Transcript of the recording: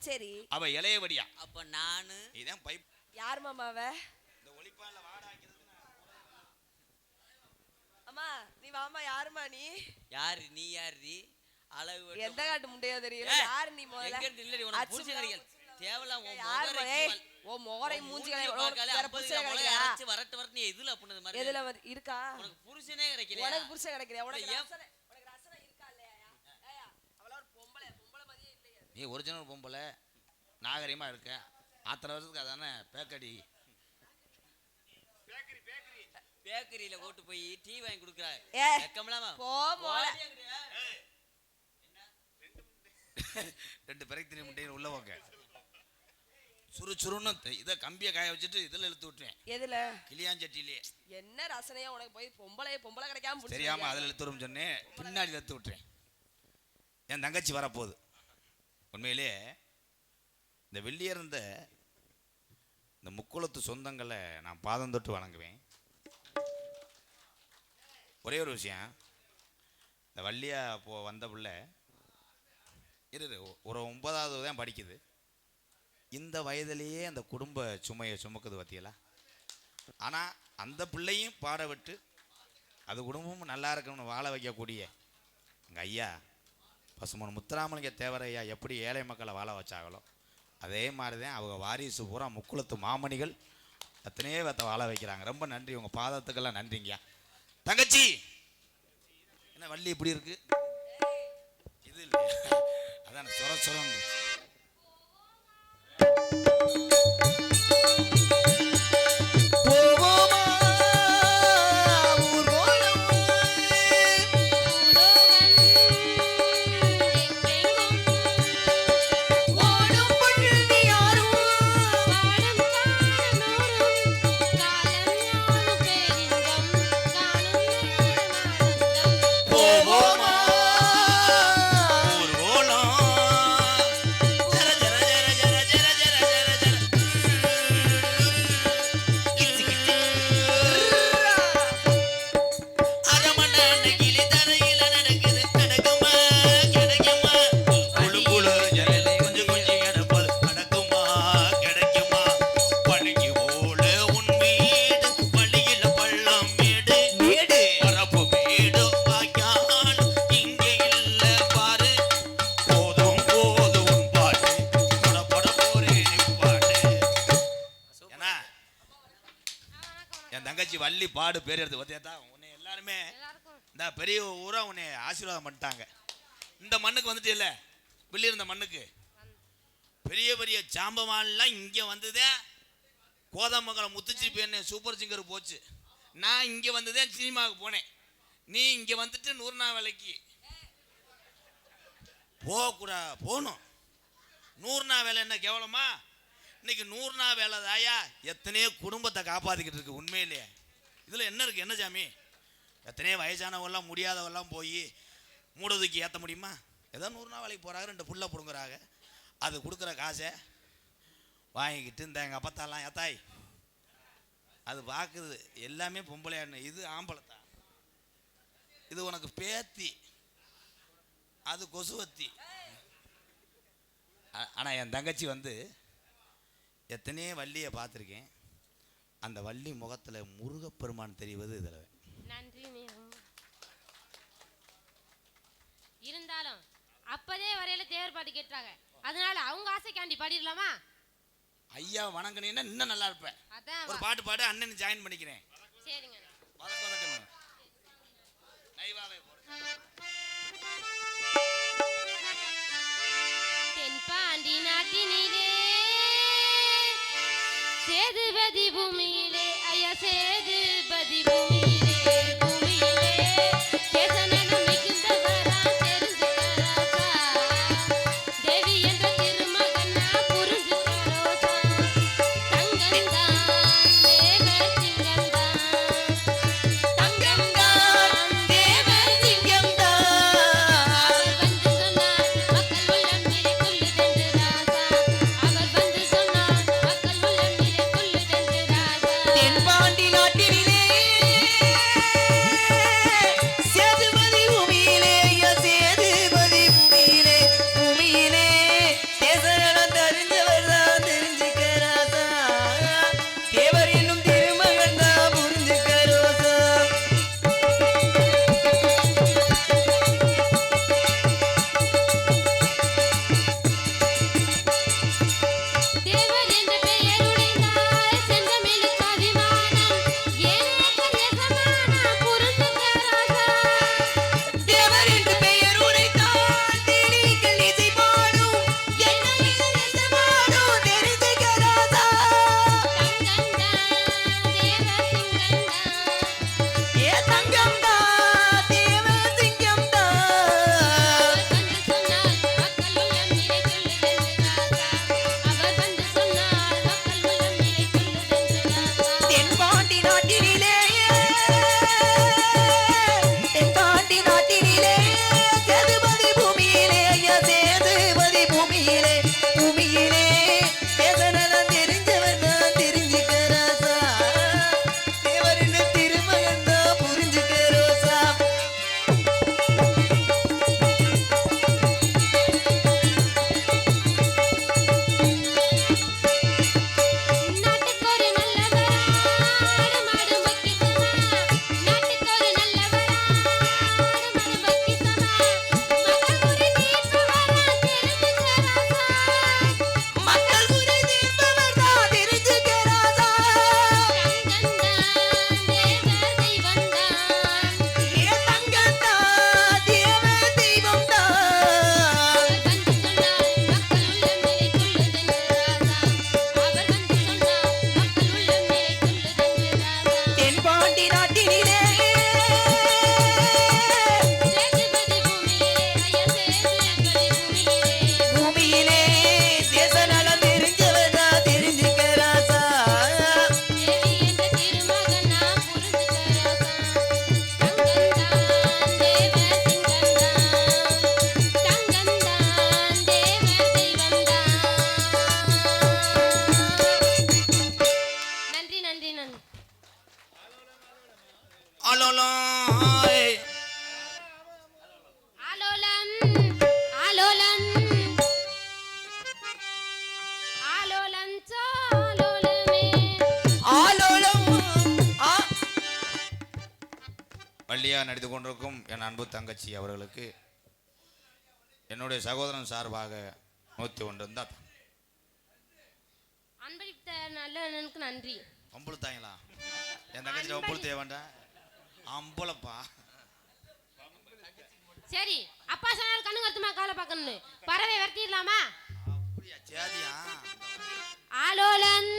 சரி. அவ இளையவடியா. அப்ப நானு இதான் பைப். யார் மாமா இந்த ஒளிப்பான்ல அம்மா நீ வாமா யாருமா நீ? யாரு நீ யாரு நீ அளவு எந்த காட்டு முண்டையோ தெரியல யாரு நீ முதல்ல? எங்க இல்ல உனக்கு உன் யாரு ஓ மோரை மூஞ்சி வரட்டு வரட்டு நீ இதுல அப்படின மாதிரி இருக்கா? உனக்கு புருஷனே கிடைக்கல உனக்கு புருஷன் கிடைக்கல உனக்கு நீ ஒரிஜினல் பொம்பளை நாகரிகமா இருக்க. அத்தனை வருஷத்துக்கு அதானே பேக்கடி பேக்கரியில கூட்டு போய் டீ வாங்கி கொடுக்குறா ஏ வெக்கமில்லாம போ மோள ரெண்டு பிறகு திணி முட்டையும் உள்ள போங்க சுறு சுருன்னு த- இதை கம்பியை காய வச்சுட்டு இதில் இழுத்து விட்டுருவேன். எதுல? கிளியாஞ்சட்டிலே என்ன ரசனையா உனக்கு போய் பொம்பளை பொம்பளை கிடைக்காம தெரியாம? அதில் இழுத்து விடும் சொன்னேன் பின்னாடி இழுத்து விட்டுறேன் என் தங்கச்சி வரப்போகுது. உண்மையிலே இந்த வெள்ளியிருந்த இந்த முக்குளத்து சொந்தங்களை நான் பாதம் தொட்டு வணங்குவேன். ஒரே ஒரு விஷயம். இந்த வள்ளியா போ வந்த பிள்ளை இரு இரு, ஒரு ஒன்பதாவது தான் படிக்குது. இந்த வயதிலேயே அந்த குடும்ப சுமையை சுமக்குது பார்த்தீங்களா ஆனால் அந்த பிள்ளையும் பாட விட்டு அது குடும்பமும் நல்லா இருக்கணும்னு வாழ வைக்கக்கூடிய எங்கள் ஐயா பசுமன் முத்துராமலிங்க தேவரையா எப்படி ஏழை மக்களை வாழ வச்சாங்களோ அதே மாதிரி தான் அவங்க வாரிசு பூரா முக்குளத்து மாமணிகள் அத்தனையே வத்த வாழ வைக்கிறாங்க. ரொம்ப நன்றி. உங்கள் பாதத்துக்கெல்லாம் நன்றிங்கய்யா. தங்கச்சி! என்ன வள்ளி இப்படி இருக்கு? இது இல்லை அதான் சொர சொரம் பாடு பேர் எடுத்து பார்த்தியாத்தா உன்னை எல்லாருமே இந்த பெரிய ஊரா உன்னை ஆசீர்வாதம் பண்ணிட்டாங்க. இந்த மண்ணுக்கு வந்துட்டு இல்ல வெளியே இருந்த மண்ணுக்கு? பெரிய பெரிய சாம்பவான்லாம் இங்கே வந்ததே கோதமங்கலம் முத்துச்சிப்பி என்ன சூப்பர் சிங்கர் போச்சு. நான் இங்கே வந்ததே சினிமாவுக்கு போனேன். நீ இங்கே வந்துட்டு நூறு நாள் வேலைக்கு போகக்கூடா போகணும். நூறு நாள் வேலை என்ன கேவலமா? இன்னைக்கு நூறு நாள் வேலை தாயா எத்தனையோ குடும்பத்தை காப்பாற்றிக்கிட்டு இருக்கு உண்மையிலேயே. இதில் என்ன இருக்குது என்ன சாமி? எத்தனையோ வயசானவெல்லாம் முடியாதவெல்லாம் போய் மூட தூக்கி ஏற்ற முடியுமா? ஏதோ நூறு நாள் வேலைக்கு போகிறாங்க ரெண்டு புள்ள பிடுங்குறாங்க. அது கொடுக்குற காசை வாங்கிக்கிட்டு இந்த எங்கள் அப்பத்தாலாம் ஏத்தாய் அது பார்க்குது எல்லாமே பொம்பளையான்னு. இது ஆம்பளைத்தான் இது உனக்கு பேத்தி. அது கொசுவத்தி. ஆனால் என் தங்கச்சி வந்து எத்தனையோ வள்ளியை பார்த்துருக்கேன். அந்த வள்ளி முகத்தில் முருகப்பெருமான் தெரிவது இதில். நன்றி. இருந்தாலும் அப்பதே வரையில தேவர் பாட்டு கேட்டாங்க. அதனால அவங்க ஆசைக்காண்டி பாடிடலாமா? ஐயா வணங்கினீங்கன்னா இன்னும் நல்லா இருப்பேன். அதான் ஒரு. பாட்டு பாடு அண்ணன் ஜாயின் பண்ணிக்கிறேன். சரிங்க. me. வள்ளியாக நடித்து கொண்டிருக்கும் என் அன்பு தங்கச்சி அவர்களுக்கு என்னுடைய சகோதரன் சார்பாக நூற்றி ஒன்று நன்றி. பொம்பளை என் தங்கச்சி பொம்பளை வேண்டாம் அம்பளப்பா சரி அப்பா சொன்னாலும் கண்ணு கருத்துமா காலை பார்க்கணும்னு. பறவை விரட்டிடலாமா? அப்படியா சரியா ஆலோலன்